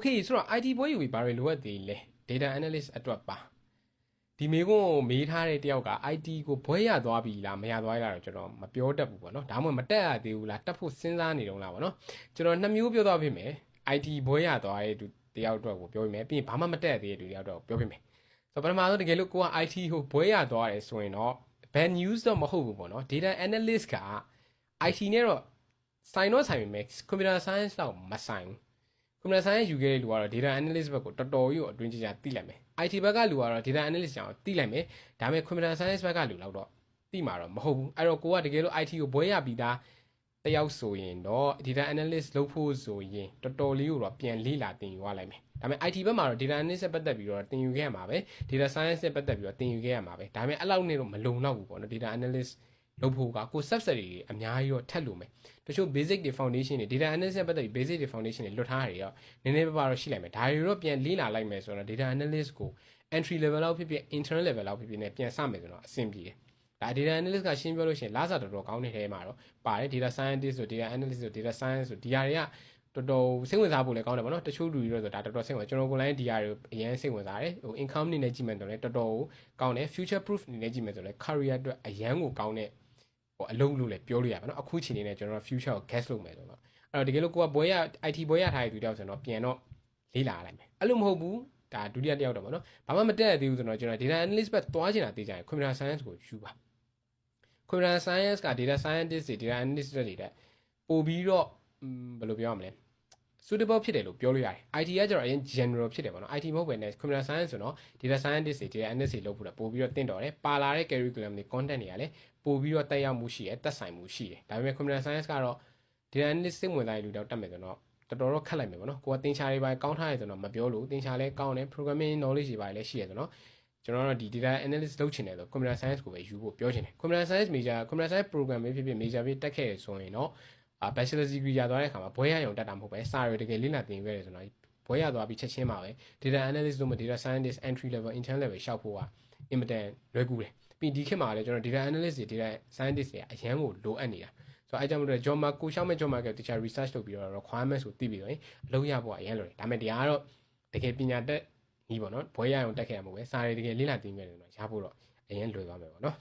Okay ဆိုတော့ IT ဘွဲယူပြီးဘာတွေလိုအပ်သေးလဲ data analyst အတွက်ပါဒီမေကွန်းကိုမေးထားတဲ့တယောက်က IT ကိုဘွဲရသွားပြီလားမရသွားရလားတော့ကျွန်တော်မပြောတတ်ဘူးပေါ့နော်ဒါမှမဟုတ်မတက်ရသေးဘူးလားတက်ဖို့စဉ်းစားနေတော့လားပေါ့နော်ကျွန်တော်နှစ်မျိုးပြောသွားပြင်မယ် IT ဘွဲရသွားတဲ့သူတယောက်အတွက်ကိုပြောပြင်မယ်ပြီးရင်ဘာမှမတက်ရသေးတဲ့သူတယောက်အတွက်ကိုပြောပြင်မယ်ဆိုတော့ပထမဆုံးတကယ်လို့ကိုက IT ကိုဘွဲရသွားတယ်ဆိုရင်တော့ bad news တော့မဟုတ်ဘူးပေါ့နော် data analyst က IT နဲ့တော့ဆိုင်တော့ဆိုင်ပေမဲ့ computer science တော့မဆိုင်ဘူး computer science ယူခဲ့တဲ့လူကတော့ data analyst ဘက်ကိုတော်တော်ကြီးကိုအတွင်းကျကျသိလိုက်မယ် IT ဘက်ကလူကတော့ data analyst ကြောင့်သိလိုက်မယ်ဒါပေမဲ့ computer science ဘက်ကလူတော့သိမှာတော့မဟုတ်ဘူးအဲ့တော့ကိုကတကယ်လို့ IT ကိုဘွဲရပြီးသားတယောက်ဆိုရင်တော့ data analyst လုပ်ဖို့ဆိုရင်တော်တော်လေးကိုတော့ပြန်လေ့လာသင်ယူရလိုက်မယ်ဒါပေမဲ့ IT ဘက်မှာတော့ data analyst နဲ့ပတ်သက်ပြီးတော့သင်ယူခဲ့ရမှာပဲ data science နဲ့ပတ်သက်ပြီးတော့သင်ယူခဲ့ရမှာပဲဒါပေမဲ့အဲ့လောက်နဲ့တော့မလုံလောက်ဘူးပေါ့နော် data analyst လုပ်ဖို့ကကို subset တွေအများကြီးတော့ထပ်လို့မယ်တချို့ basic တွေ foundation တွေ data analysis နဲ့ပတ်သက်ပြီး basic တွေ foundation တွေလွတ်ထားတာတွေတော့နည်းနည်းပါးပါးတော့ရှိလိုက်မယ်ဒါတွေတော့ပြန်လေ့လာလိုက်မယ်ဆိုတော့ data analyst ကို entry level လောက်ဖြစ်ဖြစ် internal level လောက်ဖြစ်ဖြစ်နဲ့ပြန်စမယ်ဆိုတော့အဆင်ပြေတယ်ဒါ data analyst ကရှင်းပြောလို့ရှိရင်လာစာတော်တော်ကောင်းတဲ့ထဲမှာတော့ပါတယ် data scientist ဆို data analyst ဆို data science ဆိုဒီဟာတွေကတော်တော်စိတ်ဝင်စားဖို့လည်းကောင်းတယ်ဗောနော်တချို့လူတွေတော့ဆိုဒါတော်တော်စိတ်ဝင်ကျွန်တော်ကိုယ်လည်းဒီဟာတွေအရင်စိတ်ဝင်စားတယ်ဟို income အနေနဲ့ကြည့်မယ်ဆိုတော့လည်းတော်တော်ကောင်းတယ် future proof အနေနဲ့ကြည့်မယ်ဆိုတော့လည်း career အတွက်အရန်ကိုကောင်းတဲ့ ဟိုအလုံးလို့လည်းပြောလို့ရပါတော့အခုချိန်နေနဲ့ကျွန်တော် future ကို guess လုပ်မယ်ဆိုတော့အဲ့တော့တကယ်လို့ကိုကဘွဲရ IT ဘွဲရထားတဲ့သူတယောက်ဆိုတော့ပြန်တော့လေးလာလိုက်မယ်အဲ့လိုမဟုတ်ဘူးဒါဒုတိယတယောက်တော့ဗောနော်ဘာမှမတက်ရသေးဘူးဆိုတော့ကျွန်တော် data analyst ဘက်သွားချင်တာသိကြရင် computer science ကိုယူပါ computer science က data scientist တွေ data analyst တွေတဲ့ပို့ပြီးတော့ဘယ်လိုပြောရမလဲ suitable ဖြစ်တယ်လို့ပြောလို့ရတယ် IT ကကျတော့အရင် general ဖြစ်တယ်ပေါ့နော် IT မဟုတ်ပဲね computer science ဆိုတော့ data scientist တွေ data analyst တွေလုပ်ဖို့တော့ပို့ပြီးတော့တင့်တော်တယ်ပါလာတဲ့ curriculum တွေ content တွေကလည်းပို့ပြီးတော့တက်ရောက်မှုရှိတယ်တက်ဆိုင်မှုရှိတယ်ဒါပေမဲ့ computer science ကတော့ data analyst စိတ်ဝင်စားတဲ့လူတော့တက်မယ်ဆိုတော့တော်တော်တော့ခက်လိုက်မယ်ပေါ့နော်ကိုကသင်္ချာတွေပါကောင်းထားရဆိုတော့မပြောလို့သင်္ချာလည်းကောင်းတယ် programming knowledge တွေပါလည်းရှိရဆိုတော့ကျွန်တော်တို့ဒီ data analyst လုပ်ချင်တယ်ဆို computer science ကိုပဲယူဖို့ပြောချင်တယ် computer science major computer science program ပဲဖြစ်ဖြစ် major ပဲတက်ခဲ့ရဆိုရင်တော့ အာ bachelor degree ရသွားတဲ့အခါမှာဘွဲရရုံတက်တာမဟုတ်ပဲစာရွယ်တကယ်လေ့လာသင်ယူခဲ့ရဆိုတော့ဘွဲရသွားပြီးချက်ချင်းပါပဲ data analyst တို့မှ data scientist entry level intern level ရှောက်ဖို့ကအင်မတန်လွယ်ကူတယ်ပြီးဒီခေတ်မှာလည်းကျွန်တော် data analyst တွေ data scientist တွေအရန်ကိုလိုအပ်နေတာဆိုတော့အဲကြောင့်မလို့ job market ကိုရှောက်မဲ့ job market တခြား research လုပ်ပြီးတော့ requirements ကိုသိပြီးတော့အလုပ်ရဖို့အရန်လိုတယ်ဒါပေမဲ့တရားကတော့တကယ်ပညာတတ်ကြီးပေါ့နော်ဘွဲရအောင်တက်ခဲ့ရမှာပဲစာတွေတကယ်လေ့လာသိနေတယ်ဆိုတော့ရဖို့တော့အရင်လွယ်သွားမယ်ပေါ့နော်